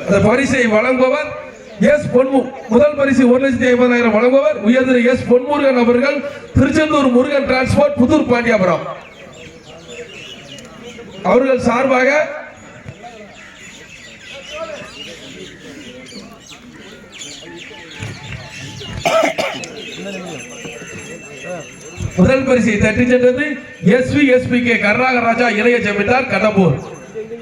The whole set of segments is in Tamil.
அந்த பரிசை வழங்குபவர் எஸ் பொன்மு முதல் பரிசு ஒரு லட்சத்தி ஐம்பதாயிரம் வழங்குபவர் உயர்திரு எஸ் பொன்முருகன் அவர்கள் திருச்செந்தூர் முருகன் டிரான்ஸ்போர்ட் புதூர் பாண்டியாபுரம். அவர்கள் சார்பாக முதல் பரிசை தட்டி சென்றது S V S P K Karunakar Raja இளைய ஜமீன்தார் கடம்பூர்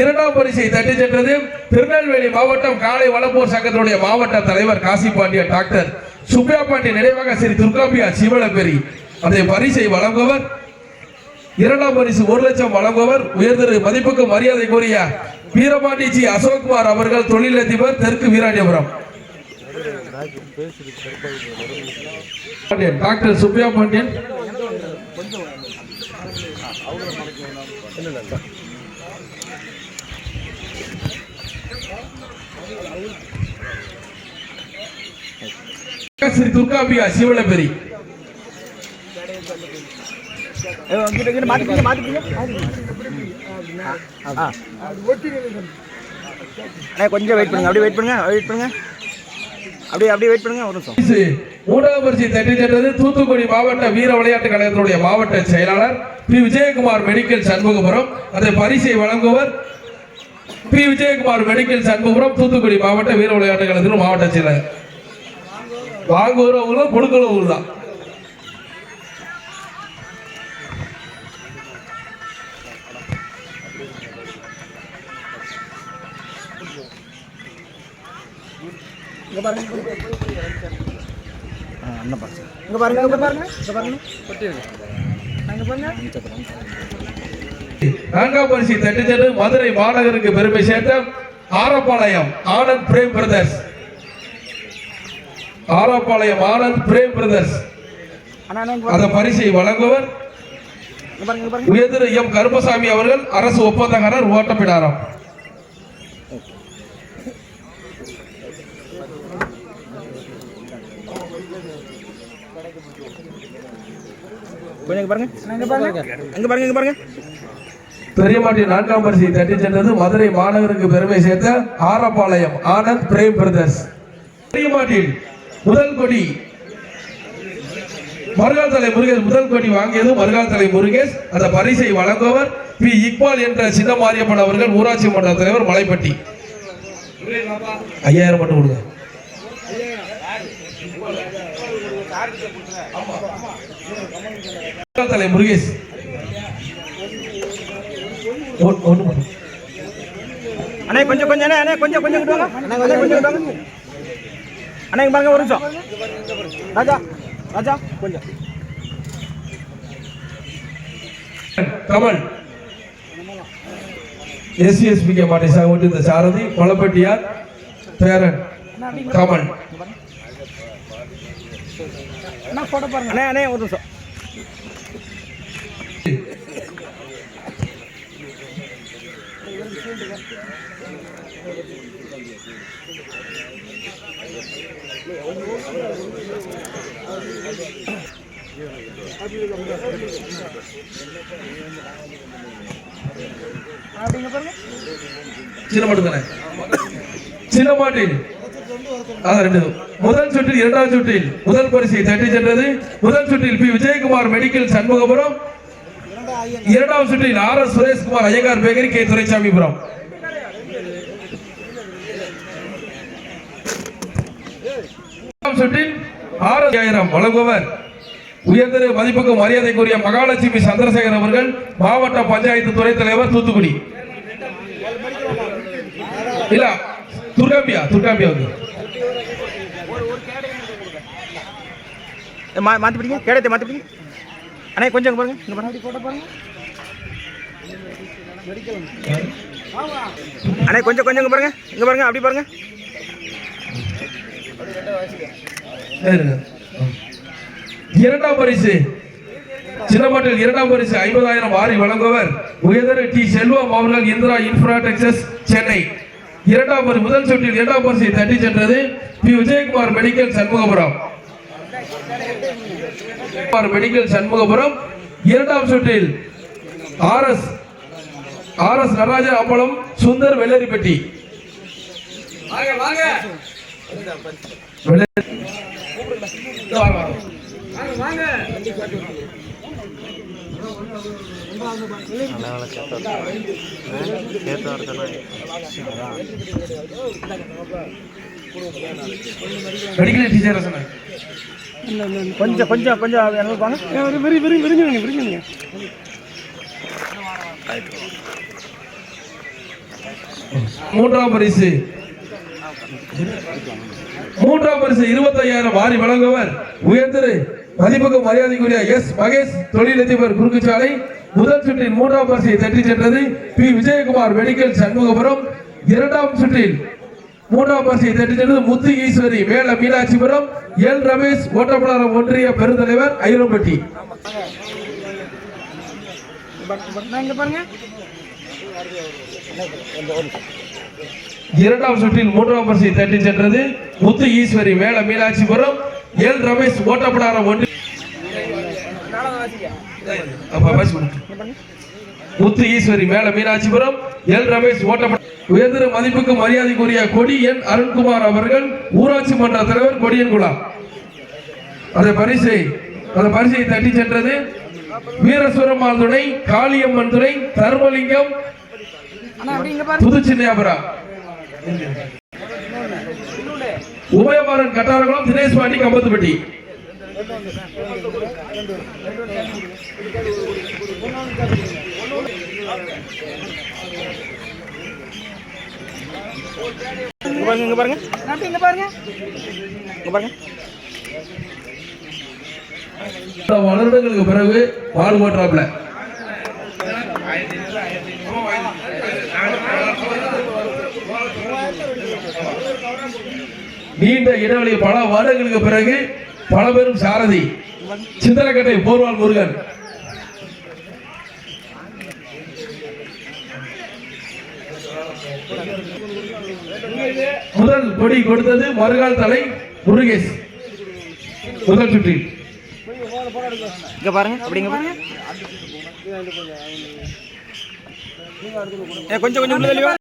இரண்டாம் பரிசை தட்டி சென்றது திருநெல்வேலி மாவட்டம் காலை வளப்போர் சங்கத்தினுடைய மாவட்ட தலைவர் காசி பாண்டியன் டாக்டர் சுப்பியா பாண்டியன் நினைவாக ஸ்ரீ துர்காபியா சிவளப்பெரி அந்த பரிசை வழங்குவர் இரண்டாம் பரிசு ஒரு லட்சம் வழங்குவர் உயர்திரு மதிப்புக்கு மரியாதைக்குரிய வீரபாண்டி ஜி அசோக்குமார் அவர்கள் தொழிலதிபர் தெற்கு வீராண்டியபுரம் பாண்டியன், டாக்டர் சுப்பியா பாண்டியன். ஸ்ரீ துர்காபியா அண்ணே கொஞ்சம் வெயிட் பண்ணுங்க. அப்படியே வெயிட் பண்ணுங்க வெயிட் பண்ணுங்க. அப்படியே அப்படியே வெயிட் பண்ணுங்க ஒரு நிமிஷம். பரிசு மூன்றாம் பரிசு தட்டி சென்றது தூத்துக்குடி மாவட்ட வீர விளையாட்டு கழகத்தினுடைய மாவட்ட செயலாளர் பி விஜயகுமார் மெடிக்கல் சண்முகபுரம். அந்த பரிசை வழங்குவர் பி விஜயகுமார் மெடிக்கல் சண்முகபுரம் தூத்துக்குடி மாவட்ட வீர விளையாட்டு கழகத்தின் மாவட்ட செயலர். வாங்குறவங்களும் கொடுக்கிறவங்களும் தான். இங்க பாருங்க. அண்ணன் பாருங்க? இங்க பாருங்க இங்க பாருங்க. இங்க பாருங்க. அங்க பாருங்க நான்காம் பரிசை தட்டி சென்று மதுரை மாநகருக்கு பெருமை சேர்த்த ஆரப்பாளையம் ஆனந்த் பிரேம் பிரதர்ஸ். ஆரப்பாளையம் ஆனந்த் பிரேம் பிரதர்ஸ். அந்த பரிசை வழங்குவர் உயர்திரு எம் கருப்பசாமி அவர்கள் அரசு ஒப்பந்தக்காரர் ஓட்டப்பிடாரம். கொஞ்சம் பாருங்க. பாருங்க. இங்க பாருங்க இங்க பாருங்க. பெரியமாட்டி நான்காம் பரிசை தட்டி சென்றது மதுரை மாநகருக்கு பெருமை சேர்த்த ஆரப்பாளையம் ஆனந்த் பிரேம் பிரதர்ஸ். பெரியமாட்டில் முதல் கொடி மருகால் தலை முருகேஷ் முதல் கொடி வாங்கியது மருகால் தலை முருகேஷ். அந்த பரிசை வழங்குவர் பி. இக்பால் என்ற சின்ன மாரியம்மன் அவர்கள் ஊராட்சி மன்ற தலைவர் மலைப்பட்டி. ஐயாயிரம் மட்டும் கொடுங்க. மருகால் தலை முருகேஷ். ஒன்- ஒண்ணு மட்டும். அண்ணே கொஞ்சம் கொஞ்சம் அண்ணே கொஞ்சம் கொஞ்சம் இங்கிட்டு வாங்க. அண்ணே கொஞ்சம் கொஞ்சம் இங்கிட்டு வாங்க. அண்ணே இங்க பாருங்க ஒரு நிமிஷம். ராஜா ராஜா கொஞ்சம். கமல் எஸ்சிஎஸ்பிகே மாட்டை சாகுபடி இந்த சாரதி கொலப்பட்டியார் பேரன் கமல் அண்ணா போட்டோ பாருங்க அண்ணே அண்ணே ஒரு நிமிஷம் அப்படிங்க பாருங்க சின்ன மாட்டு தானே சின்ன முதல் சுற்றில் இரண்டாவது சுற்றில் முதல் பரிசை தட்டி சென்றது. முதல் சுற்றில் பி. விஜயகுமார் மெடிக்கல் சண்முகபுரம். இரண்டாவது சுற்றில் R. S. Sureshkumar Iyengar bakery K. Duraisamypuram. சுற்றில் ஆர் வழங்குவர் உயர்திரு மதிப்புக்கு மரியாதைக்குரிய மகாலட்சுமி சந்திரசேகர் அவர்கள் மாவட்ட பஞ்சாயத்து துணைத் தலைவர் தூத்துக்குடி. இல்ல துர்காம்பியா துர்காம்பியா மா மாற்றி பிடிங்க கேடத்தை மாற்றி பிடிங்க. அண்ணே கொஞ்சம் இங்க பாருங்க இங்க பாருங்க. அண்ணே கொஞ்சம் கொஞ்சம் இங்கே பாருங்க. இங்கே பாருங்க அப்படி பாருங்க. இரண்டாம் பரிசு. சின்னமட்டில் இரண்டாம் பரிசு ஐம்பதாயிரம் வாரி வழங்குவர் உயர்தர டி செல்வம் அவர்கள் இந்திரா இன்ஃப்ராடெக்சஸ் சென்னை. இரண்டாம் பரிசு முதல் சுற்றில் இரண்டாம் பரிசை தட்டி சென்றது P. Vijayakumar medical Shanmugapuram. Medical Shanmugapuram. இரண்டாம் சுற்றில் R S R S Natarajan அப்பளம் சுந்தர் வெள்ளரிப்பட்டி. மெடிக்கல் டீச்சர் சொன்னாங்க கொஞ்சம் கொஞ்சம் கொஞ்சம் எனக்கு வாங்க மூன்றாம் பரிசு. மூன்றாம் பரிசு இருபத்தையாயிரம் வாரி வழங்குவர் உயர்திரு மதிப்புக்கு மரியாதைக்குரிய எஸ் மகேஷ் தொழிலதிபர் குறுக்குச்சாலை. முதல் சுற்றில் மூன்றாம் பரிசை தட்டி சென்றது பி. விஜயகுமார் மெடிக்கல் சண்முகபுரம். இரண்டாம் சுற்றில் மூன்றாம் பரிசை தட்டி சென்றது முத்து ஈஸ்வரி மேல மீனாட்சிபுரம். எல் ரமேஷ் ஓட்டப்படாரம் ஒன்றிய பெருந்தலைவர் ஐரோப்பட்டி பாருங்க. இரண்டாம் சுற்றில் மூன்றாம் பரிசை தட்டி சென்றது முத்து ஈஸ்வரி மேல மீனாட்சிபுரம் எல் ரமேஷ் ஓட்டப்படாரம் ஒன்று. முத்து ஈஸ்வரி மேல மீனாட்சிபுரம் எல் ரமேஷ் ஓட்டப்பட உயர்ந்த மதிப்புக்கு மரியாதைக்குரிய கொடியன் அருண்குமார் அவர்கள் ஊராட்சி மன்ற தலைவர் கொடியன் குலா. அந்த பரிசை அந்த பரிசை தட்டி சென்றது வீரசுரம்மாள் துணை காளியம்மன் துணை தர்மலிங்கம் அண்ணா அப்படி இங்க பாருங்க புதுச்சின்னையாபுரம் உபயபாரன் கட்டாரகுளம் தினேஷ் பாண்டி கம்பத்துப்பட்டி. பாருங்க இங்க பாருங்க. அப்படி இங்க பாருங்க. இங்க பாருங்க. பல வருடங்களுக்கு பிறகு பால் ஓட்டுறாப்ல நீண்ட இடைவெளி பல வருடங்களுக்கு பிறகு பல பெரும் சாரதி. சிந்தனக்கட்டை போர்வால் முருகன். முதல் கொடி கொடுத்தது மறுகால் தலை முருகேஷ். முதல் சுற்றில் இங்க பாருங்க அப்படிங்க பாருங்க. கொஞ்சம் கொஞ்சம்